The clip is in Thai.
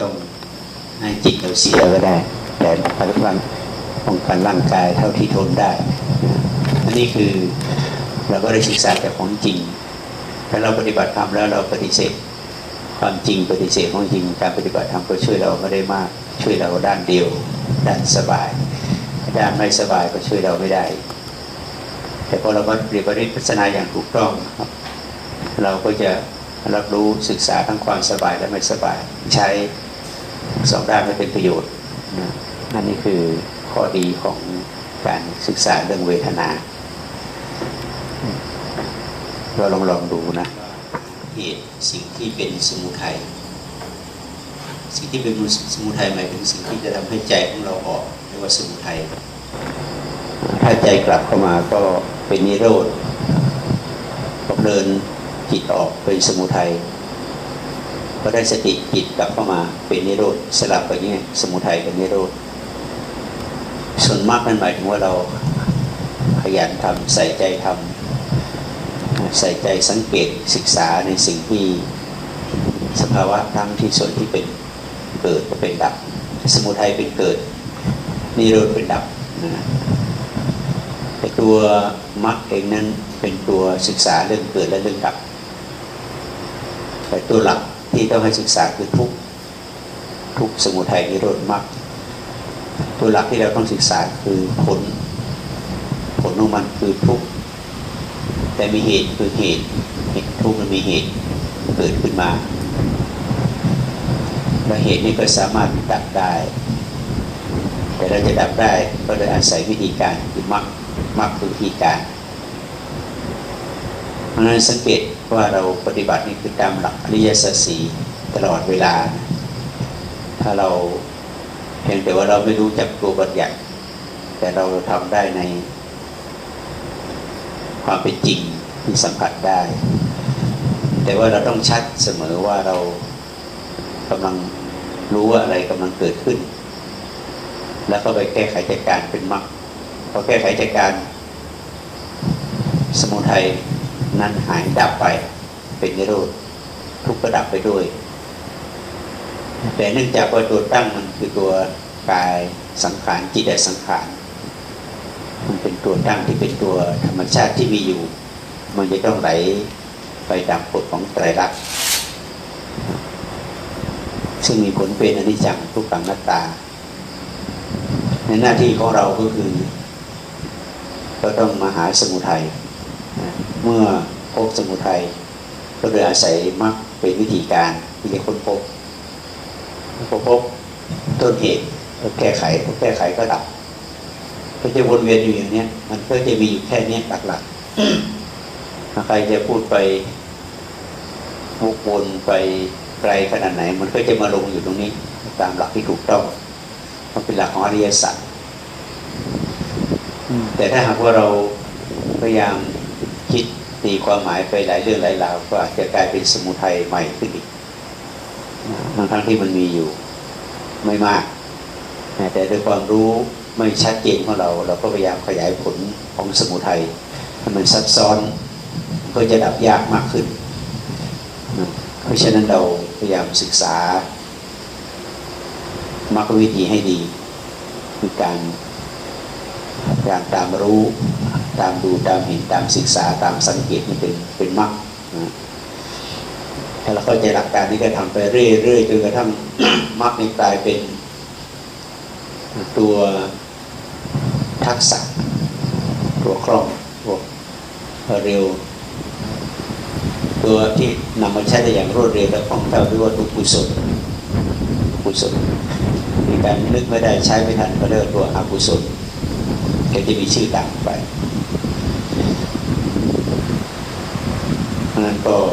ตรงจิตเราเสียก็ได้ แต่ปัจจุบันป้องกันร่างกายเท่าที่ทนได้นะอันนี้คือเราก็ได้ศึกษาจากของจริงถ้าเราปฏิบัติธรรมแล้วเราปฏิเสธความจริงปฏิเสธของจริงการปฏิบัติธรรมก็ช่วยเราไม่ได้มาก ช่วยเราด้านเดียว ด้านสบาย ด้านไม่สบายก็ช่วยเราไม่ได้ แต่พอเราปฏิบัติวิปัสสนาอย่างถูกต้องเราก็จะรับรู้ศึกษาทั้งความสบายและไม่สบายใช้ สองด้านให้เป็นประโยชน์นะนั่นนี่คือข้อดีของการศึกษาเรื่องเวทนา เราลองลองดูนะเหตุสิ่งที่เป็นสมุทัยสิ่งที่เป็นสมุทัยหมายถึงสิ่งที่จะทำให้ใจของเราออกเรียกว่าสมุทัยถ้าใจกลับเข้ามาก็เป็นนิโรธพอเดินจิตออกเป็นสมุทัย ก็ได้สติจิตกลับเข้ามาเป็นนิโรธสลับไปเนี้ยสมุทัยกับนิโรธส่วนมากนั่นหมายถึงว่าเราขยันทำใส่ใจทำใส่ใจสังเกตศึกษาในสิ่งที่สภาวะทั้งที่ส่วนที่เป็นเกิดเป็นดับ สมุทัยเป็นเกิดนิโรธเป็นดับนะแต่ตัวมรรคเองนั้นเป็นตัวศึกษาเรื่องเกิดและเรื่องดับแต่ตัวหลัก ที่ต้องให้ศึกษาคือทุกทุกสมุทัยนิโรธมรรคตัวหลักที่เราต้องศึกษาคือผล ผลของมันคือทุกแต่มีเหตุคือเหตุเหตุทุกมันมีเหตุเกิดขึ้นมาและเหตุนี้ก็สามารถดับได้ แต่เราจะดับได้ก็โดยอาศัยวิธีการคือมรรคมรรคคือวิธีการ ราะฉะนั้นสังเกตว่าเราปฏิบัตินี่คือตามหลักอริยสัจสีตลอดเวลา ถ้าเราเพียงแต่ว่าเราไม่รู้จักตัวบัญญัติ แต่เราทำได้ใน ความเป็นจริงที่สัมผัสได้ แต่ว่าเราต้องชัดเสมอว่าเรากำลังรู้ว่าอะไรกำลังเกิดขึ้น แล้วก็ไปแก้ไขจัดการเป็นมรรคพอแก้ไขจัดการสมุทัย นั้นหายดับไปเป็นนิโรธทุกข์ก็ดับไปด้วย แต่เนื่องจากว่าตัวตั้งมันคือตัวกายสังขารจิตสังขารมันเป็นตัวตั้งที่เป็นตัวธรรมชาติที่มีอยู่ มันจะต้องไหลไปตามกฎของไตรลักษณ์ซึ่งมีผลเป็นอนิจจังทุกขังนัตตา ในหน้าที่ของเราก็คือ ก็ต้องมาหาสมุทัย เมื่อพบสมุทัยก็โดยอาศัยมรรคเป็นวิธีการที่จะค้นพบพอพบต้นเหตุก็แก้ไขพอแก้ไขก็ดับก็จะวนเวียนอยู่อย่างนี้มันก็จะมีอยู่แค่นี้หลักๆถ้าใครจะพูดไปวกวนไปไกลขนาดไหน มันก็จะมาลงอยู่ตรงนี้ ตามหลักที่ถูกต้องมันเป็นหลักของอริยสัจแต่ถ้าหากว่าเราพยายาม คิดตีความหมายไปหลายเรื่องหลายราวก็อาจจะกลายเป็นสมุทัยใหม่ขึ้นอีกทั้งทั้งๆที่มันมีอยู่ไม่มาก แต่ด้วยความรู้ไม่ชัดเจนของเรา เราก็พยายามขยายผลของสมุทัยให้มันซับซ้อนเพื่อจะดับยากมากขึ้น เพราะฉะนั้นเราพยายามศึกษามรรควิธีให้ดี คือการการตามรู้ ตามดูตามเห็นตามศึกษาตามสังเกตมันเป็นเป็นมรรคนะถ้าเราเข้าใจหลักการนี้ก็ทำไปเรื่อยๆจนกระทั่งมรรคนี้กลายเป็นตัวทักษะ ตัวคล่องตัวเร็ว ตัวที่นำมาใช้ได้อย่างรวดเร็วและคล่องแคล่วเรียว่าตัวกุศลกุศลมีการนึกไม่ได้ใช้ไม่ทันก็เรียกว่าตัวอกุศลก็จะมีชื่อต่างไป เพราะ